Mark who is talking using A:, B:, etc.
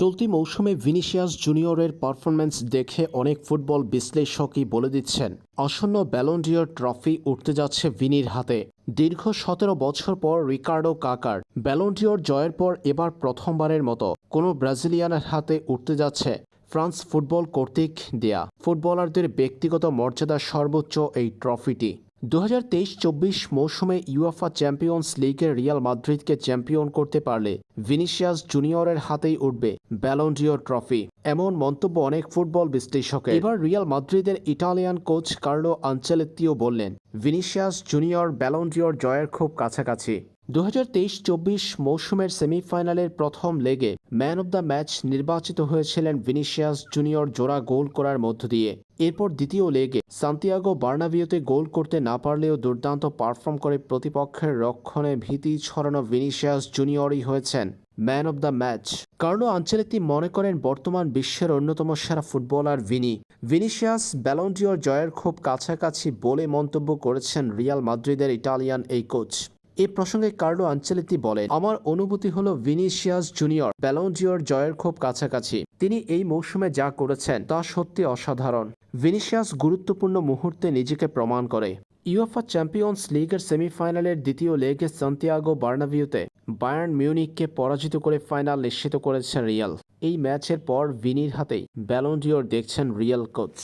A: চলতি মৌসুমে ভিনিসিয়াস জুনিয়রের পারফরম্যান্স দেখে অনেক ফুটবল বিশ্লেষকই বলে দিচ্ছেন, আসন্ন ব্যালন্ডিয়র ট্রফি উঠতে যাচ্ছে ভিনির হাতে। দীর্ঘ সতেরো বছর পর রিকার্ডো কাকার ব্যালন্ডিয়র জয়ের পর এবার প্রথমবারের মতো কোনো ব্রাজিলিয়ানের হাতে উঠতে যাচ্ছে ফ্রান্স ফুটবল কর্তৃক দেয়া। ফুটবলারদের ব্যক্তিগত মর্যাদার সর্বোচ্চ এই ট্রফিটি। দু হাজার তেইশ চব্বিশ মৌসুমে ইউএফা চ্যাম্পিয়ন্স লিগের রিয়াল মাদ্রিদকে চ্যাম্পিয়ন করতে পারলে ভিনিসিয়াস জুনিয়রের হাতেই উঠবে ব্যালন্ডিওর ট্রফি এমন মন্তব্য অনেক ফুটবল বিশ্লেষকের। এবার রিয়াল মাদ্রিদের ইটালিয়ান কোচ কার্লো আঞ্চেলেত্তিও বললেন, ভিনিসিয়াস জুনিয়র ব্যালন্ডিওর জয়ের খুব কাছাকাছি। দু হাজার তেইশ চব্বিশ মৌসুমের সেমিফাইনালের প্রথম লেগে ম্যান অব দ্য ম্যাচ নির্বাচিত হয়েছিলেন ভিনিসিয়াস জুনিয়র জোড়া গোল করার মধ্য দিয়ে। এরপর দ্বিতীয় লেগে সান্তিয়াগো বার্নাবিওতে গোল করতে না পারলেও দুর্দান্ত পারফর্ম করে প্রতিপক্ষের রক্ষণে ভীতি ছড়ানো ভিনিসিয়াস জুনিয়রই হয়েছেন man of the match. Carlo আঞ্চলিকটি মনে করেন বর্তমান বিশ্বের অন্যতম সেরা ফুটবলার ভিনি। ভিনিসিয়াস ব্যালন্ডিওর জয়ের খুব কাছাকাছি বলে মন্তব্য করেছেন রিয়াল মাদ্রিদের ইটালিয়ান এই কোচ। এ প্রসঙ্গে কার্লো আঞ্চলিতি বলেন, আমার অনুভূতি হলো ভিনিসিয়াস জুনিয়র ব্যালন্ডিওর জয়ের খুব কাছাকাছি। তিনি এই মৌসুমে যা করেছেন তা সত্যি অসাধারণ। ভিনিশিয়াস গুরুত্বপূর্ণ মুহূর্তে নিজেকে প্রমাণ করে। ইউএফা চ্যাম্পিয়ন্স লিগের সেমিফাইনালের দ্বিতীয় লেগে সান্তিয়াগো বার্নাভিউতে বায়ার্ন মিউনিককে পরাজিত করে ফাইনাল নিশ্চিত করেছেন রিয়াল। এই ম্যাচের পর ভিনির হাতেই ব্যালন্ডিওর দেখছেন রিয়াল কোচ।